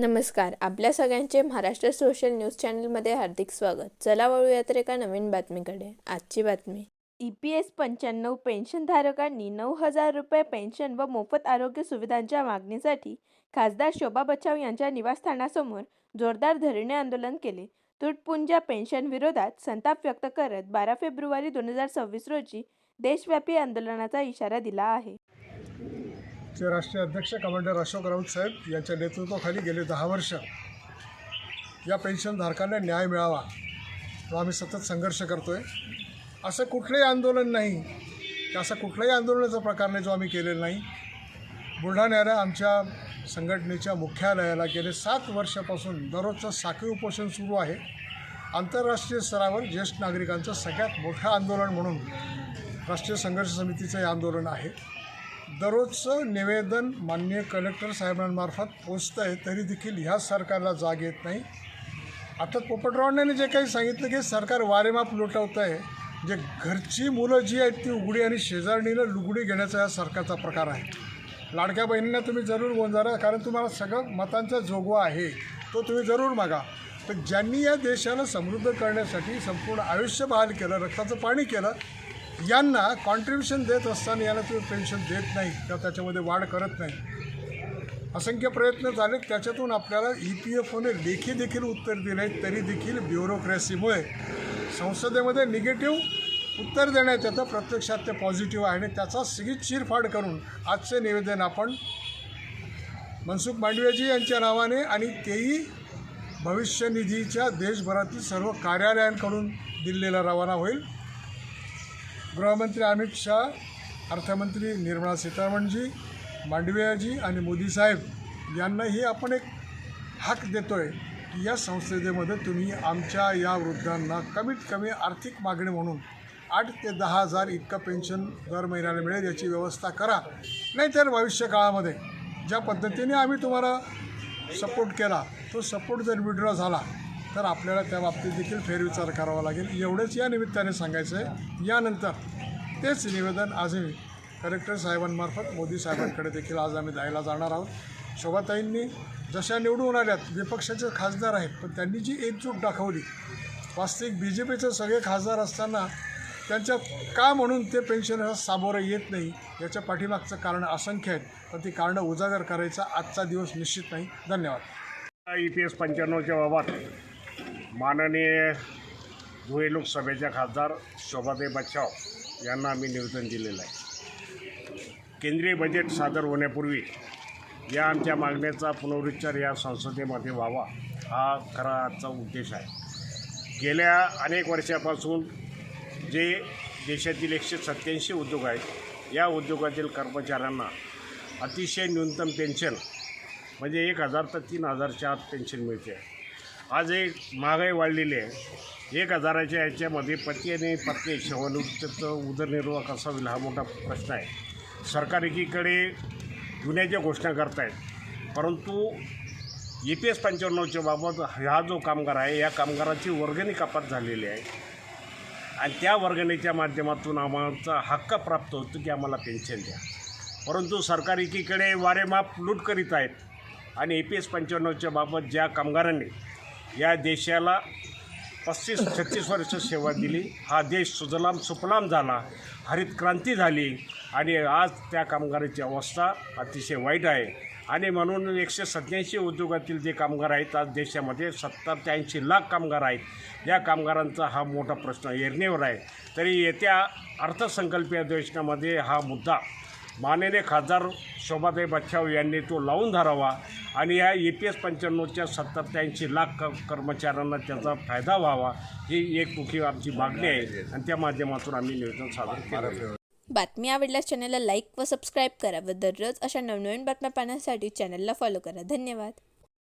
नमस्कार. आपल्या सगळ्यांचे महाराष्ट्र सोशल न्यूज चॅनलमध्ये हार्दिक स्वागत. चला वळूया तर एका नवीन बातमीकडे. आजची बातमी. ई पी एस पंच्याण्णव पेन्शनधारकांनी नऊ हजार रुपये पेन्शन व मोफत आरोग्य सुविधांच्या मागणीसाठी खासदार शोभा बचाव यांच्या निवासस्थानासमोर जोरदार धरणे आंदोलन केले. तुटपुंजा पेन्शन विरोधात संताप व्यक्त करत बारा फेब्रुवारी दोन हजार सव्वीस रोजी देशव्यापी आंदोलनाचा इशारा दिला आहे. चे राष्ट्रीय अध्यक्ष कमांडर अशोक राऊत साहेब यांच्या नेतृत्वाखाली गेले दहा वर्ष या पेन्शनधारकांना न्याय मिळावा तो आम्ही सतत संघर्ष करतो आहे असं कुठलंही आंदोलन नाही. की असं कुठल्याही आंदोलनाचा प्रकार नाही जो आम्ही केलेला नाही. बुलढाण्याला आमच्या संघटनेच्या मुख्यालयाला गेले सात वर्षापासून दररोजचं साखळी उपोषण सुरू आहे. आंतरराष्ट्रीय स्तरावर ज्येष्ठ नागरिकांचं सगळ्यात मोठं आंदोलन म्हणून राष्ट्रीय संघर्ष समितीचं हे आंदोलन आहे. दररोजचं निवेदन माननीय कलेक्टर साहेबांमार्फत पोचतं आहे तरी देखील ह्या सरकारला जाग येत नाही. आता पोपटरावांनी जे काही सांगितलं की सरकार वारेमाप लुटवतं आहे जे घरची मुलं जी आहेत ती उघडी आणि शेजारणीला लुगडी घेण्याचा या सरकारचा प्रकार आहे. लाडक्या बहिणींना तुम्ही जरूर गोंजारा कारण तुम्हाला सगळं मतांचा जोगवा आहे तो तुम्ही जरूर मागा. तर ज्यांनी या देशाला समृद्ध करण्यासाठी संपूर्ण आयुष्य बहाल केलं रक्ताचं पाणी केलं यांना कॉन्ट्रीब्युशन देत असताना यांना तुम्ही पेन्शन देत नाही किंवा त्याच्यामध्ये वाढ करत नाही? असंख्य प्रयत्न झाले त्याच्यातून आपल्याला ई पी एफ ओने लेखी देखील उत्तर दिले तरी देखील ब्युरोक्रेसीमुळे संसदेमध्ये निगेटिव्ह उत्तर देण्यात येतं प्रत्यक्षात ते पॉझिटिव्ह आहे. आणि त्याचा सगळी चिरफाड करून आजचे निवेदन आपण मनसुख मांडवीजी यांच्या नावाने आणि तेही भविष्य निधीच्या देशभरातील सर्व कार्यालयांकडून दिल्लीला रवाना होईल. गृहमंत्री अमित शाह अर्थमंत्री निर्मला सीतारामनजी मांडवियाजी आणि मोदी साहेब यांनाही आपण एक हक देतो आहे की या संसदेमध्ये तुम्ही आमच्या या वृद्धांना कमीत कमी आर्थिक मागणी म्हणून आठ ते दहा हजार इतकं पेन्शन दर महिन्याला मिळेल याची व्यवस्था करा. नाहीतर भविष्य काळामध्ये ज्या पद्धतीने आम्ही तुम्हाला सपोर्ट केला तो सपोर्ट जर विड्रॉ झाला तर आपल्याला त्या बाबतीत देखील फेरविचार करावा लागेल. एवढंच या निमित्ताने सांगायचं आहे यानंतर तेच निवेदन आजही कलेक्टर साहेबांमार्फत मोदी साहेबांकडे देखील आज आम्ही द्यायला जाणार आहोत. शोभाताईंनी जशा निवडून आल्यात विपक्षाचे खासदार आहेत पण त्यांनी जी एकजूट दाखवली वास्तविक बी जे पीचे सगळे खासदार असताना त्यांच्या का म्हणून ते पेन्शन सामोरं येत नाही याच्या पाठीमागचं कारण असंख्य आहेत. पण ती कारणं उजागर करायचा आजचा दिवस निश्चित नाही. धन्यवाद. ई पी एस पंच्याण्णवच्या बाबत माननीय धुळे लोकसभेच्या खासदार शोभादेव बच्चाव यांना आम्ही निवेदन दिलेलं आहे. केंद्रीय बजेट सादर होण्यापूर्वी या आमच्या मागण्याचा पुनरुच्चार या संसदेमध्ये व्हावा हा खरा आजचा उद्देश आहे. गेल्या अनेक वर्षापासून जे देशातील एकशे सत्त्याऐंशी उद्योग आहेत या उद्योगातील कर्मचाऱ्यांना अतिशय न्यूनतम पेन्शन म्हणजे एक हजार तर तीन हजारच्या आत पेन्शन मिळते. आज एक महागाई वाढलेली आहे. एक हजाराच्या याच्यामध्ये पती आणि पत्नी सेवानिवृत्तीचं उदरनिर्वाह कसा होईल हा मोठा प्रश्न आहे. सरकार एकीकडे जुन्याच्या घोषणा करतायत परंतु ए पी एस पंच्याण्णवच्या बाबत हा जो कामगार आहे या कामगाराची वर्गणी कपात झालेली आहे. आणि त्या वर्गणीच्या माध्यमातून आम्हाला हक्क प्राप्त होतो की आम्हाला पेन्शन द्या. परंतु सरकार एकीकडे वारेमाप लूट करीत आहेत. आणि ए पी एस पंच्याण्णवच्या बाबत ज्या कामगारांनी या देशाला पस्तीस छत्तीस वर्ष सेवा दिली. हा देश सुजलाम सुफलाम झाला. हरित क्रांती झाली. आणि आज त्या कामगाराची अवस्था अतिशय वाईट आहे. आणि म्हणून एकशे सत्याऐंशी उद्योगातील जे कामगार आहेत आज देशामध्ये सत्तर ते ऐंशी लाख कामगार आहेत. या कामगारांचा हा मोठा प्रश्न येरणेवर आहे. तरी येत्या अर्थसंकल्पीय अधिवेशनामध्ये हा मुद्दा माननीय खासदार शोभाताई बच्छाव यांनी तो लावून धरावा आणि या ई पी एस पंच्याण्णवच्या सत्तर लाख क कर्मचाऱ्यांना त्याचा फायदा व्हावा ही एक मुख्य आमची मागणी आहे. आणि त्या माध्यमातून आम्ही निवेदन सादर केलं बातमी आवडल्यास चॅनलला लाईक व सबस्क्राईब करा व दररोज अशा नवनवीन बातम्या पाहण्यासाठी चॅनलला फॉलो करा. धन्यवाद.